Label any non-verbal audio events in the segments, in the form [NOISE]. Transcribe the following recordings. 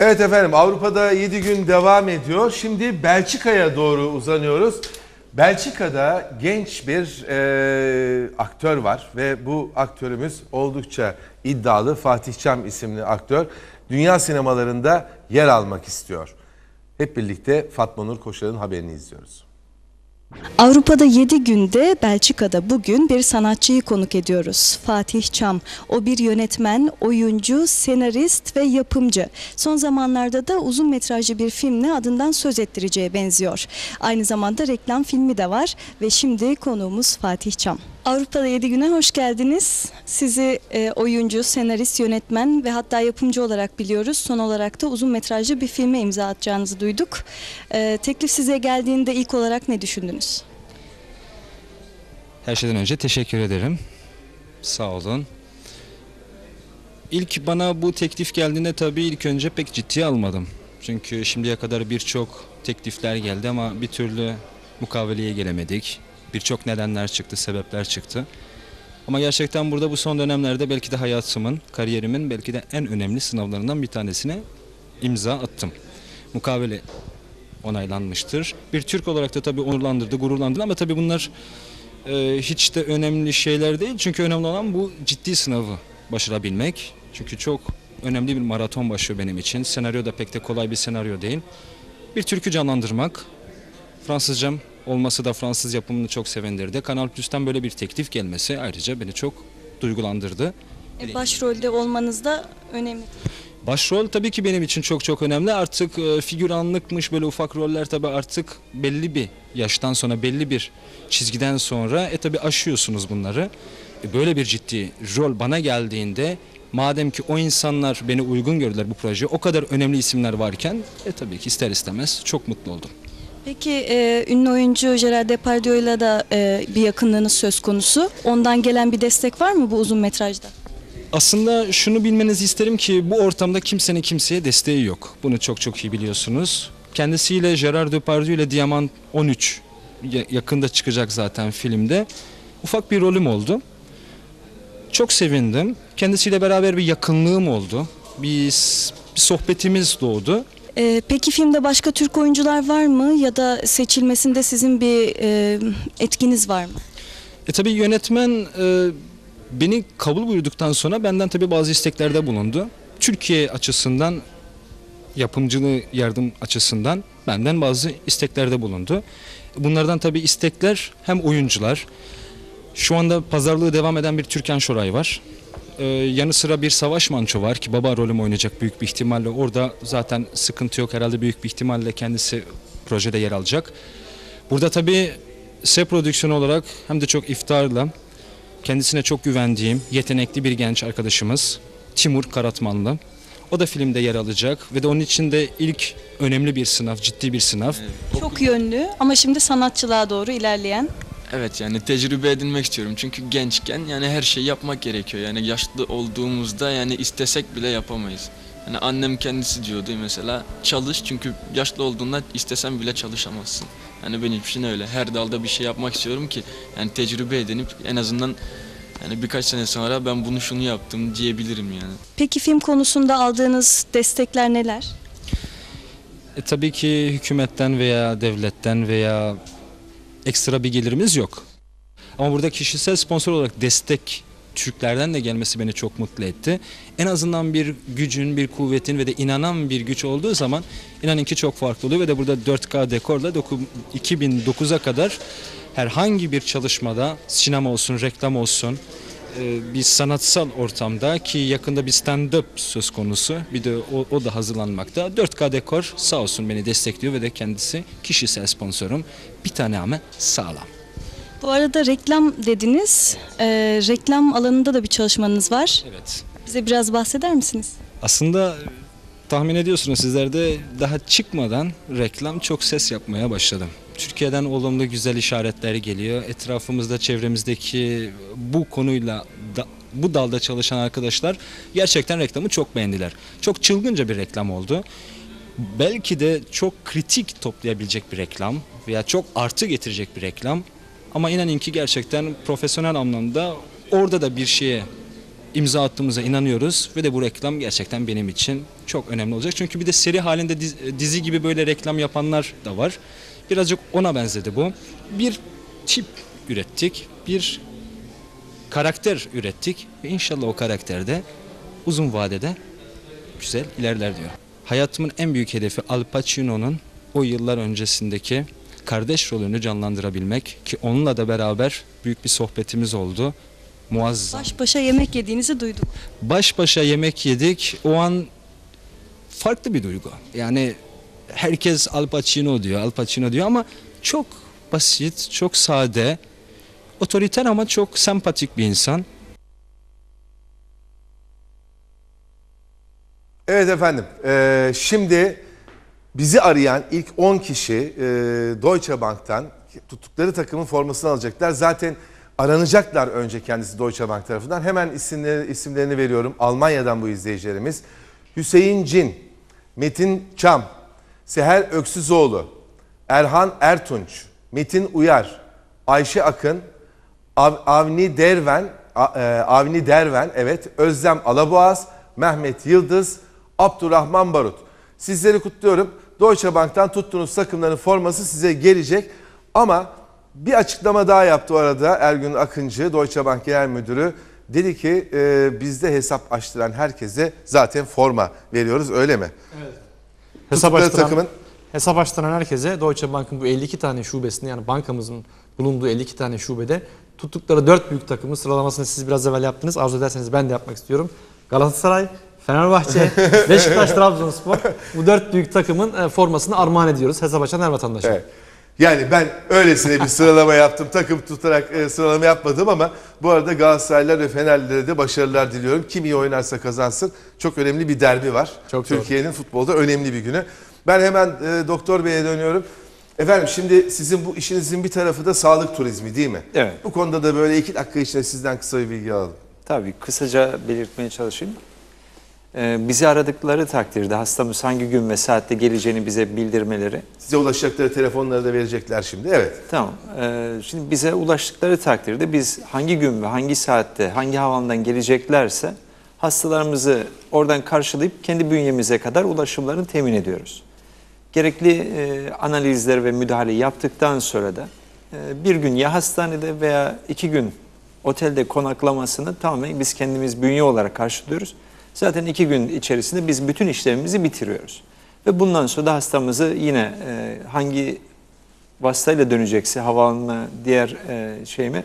Evet efendim Avrupa'da 7 gün devam ediyor. Şimdi Belçika'ya doğru uzanıyoruz. Belçika'da genç bir e, aktör var ve bu aktörümüz oldukça iddialı Fatih Çam isimli aktör. Dünya sinemalarında yer almak istiyor. Hep birlikte Fatma Nur Koşar'ın haberini izliyoruz. Avrupa'da 7 günde Belçika'da bugün bir sanatçıyı konuk ediyoruz. Fatih Çam. O bir yönetmen, oyuncu, senarist ve yapımcı. Son zamanlarda da uzun metrajlı bir filmle adından söz ettireceğe benziyor. Aynı zamanda reklam filmi de var ve şimdi konuğumuz Fatih Çam. Avrupa'da 7 güne hoş geldiniz. Sizi e, oyuncu, senarist, yönetmen ve hatta yapımcı olarak biliyoruz. Son olarak da uzun metrajlı bir filme imza atacağınızı duyduk. E, teklif size geldiğinde ilk olarak ne düşündünüz? Her şeyden önce teşekkür ederim. Sağ olun. İlk bana bu teklif geldiğinde tabii ilk önce pek ciddiye almadım. Çünkü şimdiye kadar birçok teklifler geldi ama bir türlü mukaveleye gelemedik. Birçok nedenler çıktı, sebepler çıktı. Ama gerçekten burada bu son dönemlerde belki de hayatımın, kariyerimin belki de en önemli sınavlarından bir tanesine imza attım. Mukavele onaylanmıştır. Bir Türk olarak da tabii onurlandırdı, gururlandırdı ama tabii bunlar e, hiç de önemli şeyler değil. Çünkü önemli olan bu ciddi sınavı başarabilmek. Çünkü çok önemli bir maraton başlıyor benim için. Senaryo da pek de kolay bir senaryo değil. Bir türkü canlandırmak. Fransızcam olması da Fransız yapımını çok sevindirdi. Kanal Plus'tan böyle bir teklif gelmesi ayrıca beni çok duygulandırdı. E, Başrolde olmanız da önemli. Başrol tabii ki benim için çok çok önemli. Artık e, figüranlıkmış böyle ufak roller tabii artık belli bir yaştan sonra belli bir çizgiden sonra e tabii aşıyorsunuz bunları. E, böyle bir ciddi rol bana geldiğinde madem ki o insanlar beni uygun gördüler bu projeye o kadar önemli isimler varken e tabii ki ister istemez çok mutlu oldum. Peki e, ünlü oyuncu Gerard Depardieu'yla da e, bir yakınlığınız söz konusu. Ondan gelen bir destek var mı bu uzun metrajda? Aslında şunu bilmenizi isterim ki bu ortamda kimsenin kimseye desteği yok. Bunu çok çok iyi biliyorsunuz. Kendisiyle Gerard Depardieu ile Diamant 13 ya- yakında çıkacak zaten filmde. Ufak bir rolüm oldu. Çok sevindim. Kendisiyle beraber bir yakınlığım oldu. Bir, bir sohbetimiz doğdu. E, peki filmde başka Türk oyuncular var mı ya da seçilmesinde sizin bir e, etkiniz var mı? E tabii yönetmen e, beni kabul buyurduktan sonra benden tabii bazı isteklerde bulundu. Türkiye açısından yapımcılığı yardım açısından benden bazı isteklerde bulundu. Bunlardan tabii istekler hem oyuncular. Şu anda pazarlığı devam eden bir Türkan Şoray var. Ee, yanı sıra bir Savaş Manço var ki baba rolüm oynayacak büyük bir ihtimalle. Orada zaten sıkıntı yok herhalde büyük bir ihtimalle kendisi projede yer alacak. Burada tabii S prodüksiyon olarak hem de çok iftarla kendisine çok güvendiğim yetenekli bir genç arkadaşımız Timur Karatmanlı. O da filmde yer alacak ve de onun için de ilk önemli bir sınav, ciddi bir sınav. Çok yönlü ama şimdi sanatçılığa doğru ilerleyen. Evet yani tecrübe edinmek istiyorum çünkü gençken yani her şeyi yapmak gerekiyor yani yaşlı olduğumuzda yani istesek bile yapamayız. Yani annem kendisi diyordu mesela çalış çünkü yaşlı olduğunda istesen bile çalışamazsın. Yani benim için öyle her dalda bir şey yapmak istiyorum ki yani tecrübe edinip en azından yani birkaç sene sonra ben bunu şunu yaptım diyebilirim yani. Peki film konusunda aldığınız destekler neler? E, tabii ki hükümetten veya devletten veya ekstra bir gelirimiz yok. Ama burada kişisel sponsor olarak destek Türklerden de gelmesi beni çok mutlu etti. En azından bir gücün, bir kuvvetin ve de inanan bir güç olduğu zaman inanın ki çok farklı oluyor ve de burada 4K dekorla doku- 2009'a kadar herhangi bir çalışmada sinema olsun, reklam olsun bir sanatsal ortamda ki yakında bir stand-up söz konusu bir de o, o da hazırlanmakta. 4K dekor sağ olsun beni destekliyor ve de kendisi kişisel sponsorum. Bir tane ama sağlam. Bu arada reklam dediniz. E, reklam alanında da bir çalışmanız var. Evet. Bize biraz bahseder misiniz? Aslında e, tahmin ediyorsunuz sizler de daha çıkmadan reklam çok ses yapmaya başladım. Türkiye'den olumlu güzel işaretler geliyor. Etrafımızda, çevremizdeki bu konuyla da, bu dalda çalışan arkadaşlar gerçekten reklamı çok beğendiler. Çok çılgınca bir reklam oldu. Belki de çok kritik toplayabilecek bir reklam veya çok artı getirecek bir reklam. Ama inanın ki gerçekten profesyonel anlamda orada da bir şeye imza attığımıza inanıyoruz ve de bu reklam gerçekten benim için çok önemli olacak. Çünkü bir de seri halinde dizi, gibi böyle reklam yapanlar da var. Birazcık ona benzedi bu. Bir tip ürettik, bir karakter ürettik ve inşallah o karakterde uzun vadede güzel ilerler diyor. Hayatımın en büyük hedefi Al Pacino'nun o yıllar öncesindeki kardeş rolünü canlandırabilmek ki onunla da beraber büyük bir sohbetimiz oldu. Muazzam. Baş başa yemek yediğinizi duydum. Baş başa yemek yedik. O an farklı bir duygu. Yani herkes Al Pacino diyor, Al Pacino diyor ama çok basit, çok sade, otoriter ama çok sempatik bir insan. Evet efendim. Ee, şimdi bizi arayan ilk 10 kişi e, Deutsche Bank'tan tuttukları takımın formasını alacaklar. Zaten aranacaklar önce kendisi Deutsche Bank tarafından. Hemen isimleri, isimlerini veriyorum. Almanya'dan bu izleyicilerimiz. Hüseyin Cin, Metin Çam, Seher Öksüzoğlu, Erhan Ertunç, Metin Uyar, Ayşe Akın, Av- Avni Derven, e, Avni Derven, evet, Özlem Alaboğaz, Mehmet Yıldız, Abdurrahman Barut. Sizleri kutluyorum. Deutsche Bank'tan tuttuğunuz takımların forması size gelecek. Ama bir açıklama daha yaptı o arada Ergün Akıncı, Deutsche Bank Genel Müdürü. Dedi ki e, bizde hesap açtıran herkese zaten forma veriyoruz öyle mi? Hesap açtıran, takımın hesap açtıran herkese Deutsche Bank'ın bu 52 tane şubesinde yani bankamızın bulunduğu 52 tane şubede tuttukları 4 büyük takımın sıralamasını siz biraz evvel yaptınız. Arzu ederseniz ben de yapmak istiyorum. Galatasaray, Fenerbahçe, [LAUGHS] Beşiktaş, Trabzonspor bu 4 büyük takımın e, formasını armağan ediyoruz hesap açan her vatandaşa. Evet. Yani ben öylesine bir sıralama yaptım. Takım tutarak e, sıralama yapmadım ama bu arada Galatasaraylılar ve Fenerlilere de başarılar diliyorum. Kim iyi oynarsa kazansın. Çok önemli bir derbi var. Çok. Türkiye'nin futbolda önemli bir günü. Ben hemen e, Doktor Bey'e dönüyorum. Efendim şimdi sizin bu işinizin bir tarafı da sağlık turizmi değil mi? Evet. Bu konuda da böyle iki dakika içinde sizden kısa bir bilgi alalım. Tabii kısaca belirtmeye çalışayım. Ee, bizi aradıkları takdirde hastamız hangi gün ve saatte geleceğini bize bildirmeleri. Size ulaşacakları telefonları da verecekler şimdi. Evet. Tamam. Ee, şimdi bize ulaştıkları takdirde biz hangi gün ve hangi saatte hangi havandan geleceklerse hastalarımızı oradan karşılayıp kendi bünyemize kadar ulaşımlarını temin ediyoruz. Gerekli e, analizler ve müdahale yaptıktan sonra da e, bir gün ya hastanede veya iki gün otelde konaklamasını tamamen biz kendimiz bünye olarak karşılıyoruz. Zaten iki gün içerisinde biz bütün işlemimizi bitiriyoruz. Ve bundan sonra da hastamızı yine e, hangi vasıtayla dönecekse havaalanına diğer e, şey mi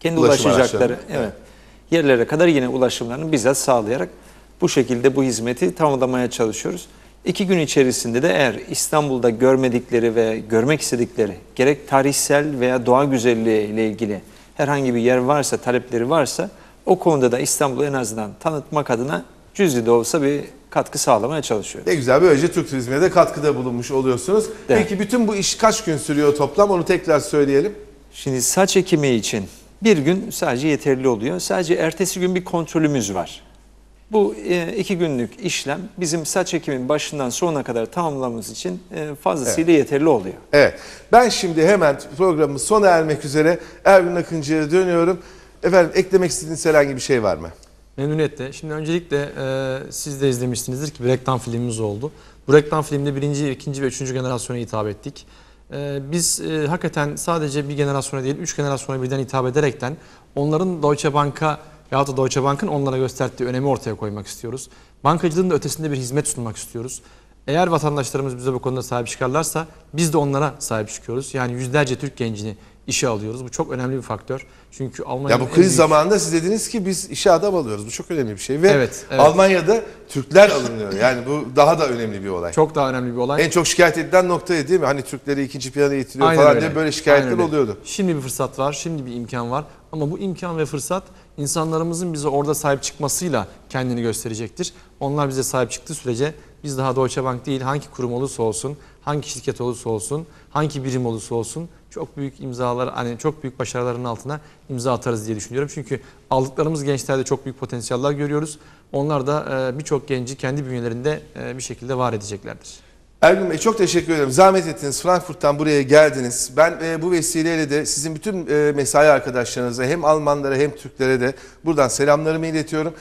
kendi Ulaşım ulaşacakları araçları. evet yerlere kadar yine ulaşımlarını bizzat sağlayarak bu şekilde bu hizmeti tamamlamaya çalışıyoruz. İki gün içerisinde de eğer İstanbul'da görmedikleri ve görmek istedikleri gerek tarihsel veya doğa güzelliği ile ilgili herhangi bir yer varsa, talepleri varsa o konuda da İstanbul'u en azından tanıtmak adına cüzi de olsa bir katkı sağlamaya çalışıyoruz. Ne güzel böylece Türk turizmine de katkıda bulunmuş oluyorsunuz. Evet. Peki bütün bu iş kaç gün sürüyor toplam onu tekrar söyleyelim. Şimdi saç ekimi için bir gün sadece yeterli oluyor. Sadece ertesi gün bir kontrolümüz var. Bu e, iki günlük işlem bizim saç ekimin başından sonuna kadar tamamlamamız için e, fazlasıyla yeterli oluyor. Evet. Ben şimdi hemen programımız sona ermek üzere Ergun Akıncı'ya dönüyorum. Efendim eklemek istediğiniz herhangi bir şey var mı? Memnuniyetle. Şimdi öncelikle e, siz de izlemişsinizdir ki bir reklam filmimiz oldu. Bu reklam filmde birinci, ikinci ve üçüncü generasyona hitap ettik. E, biz e, hakikaten sadece bir generasyona değil, üç generasyona birden hitap ederekten onların Deutsche Bank'a veyahut da Deutsche Bank'ın onlara gösterdiği önemi ortaya koymak istiyoruz. Bankacılığın da ötesinde bir hizmet sunmak istiyoruz. Eğer vatandaşlarımız bize bu konuda sahip çıkarlarsa biz de onlara sahip çıkıyoruz. Yani yüzlerce Türk gencini işe alıyoruz. Bu çok önemli bir faktör. Çünkü Almanya'nın Ya bu kriz büyük- zamanında siz dediniz ki biz işe adam alıyoruz. Bu çok önemli bir şey. Ve Evet, evet. Almanya'da Türkler alınıyor. Yani bu daha da önemli bir olay. çok daha önemli bir olay. En çok şikayet edilen noktayı değil mi? Hani Türkleri ikinci plana itiliyor Aynen falan öyle. diye böyle şikayetler oluyordu. Şimdi bir fırsat var, şimdi bir imkan var. Ama bu imkan ve fırsat insanlarımızın bize orada sahip çıkmasıyla kendini gösterecektir. Onlar bize sahip çıktığı sürece biz daha Deutsche Bank değil hangi kurum olursa olsun, hangi şirket olursa olsun, hangi birim olursa olsun çok büyük imzalar, hani çok büyük başarıların altına imza atarız diye düşünüyorum. Çünkü aldıklarımız gençlerde çok büyük potansiyeller görüyoruz. Onlar da e, birçok genci kendi bünyelerinde e, bir şekilde var edeceklerdir. Ergün Bey çok teşekkür ederim. Zahmet ettiniz. Frankfurt'tan buraya geldiniz. Ben e, bu vesileyle de sizin bütün e, mesai arkadaşlarınıza hem Almanlara hem Türklere de buradan selamlarımı iletiyorum.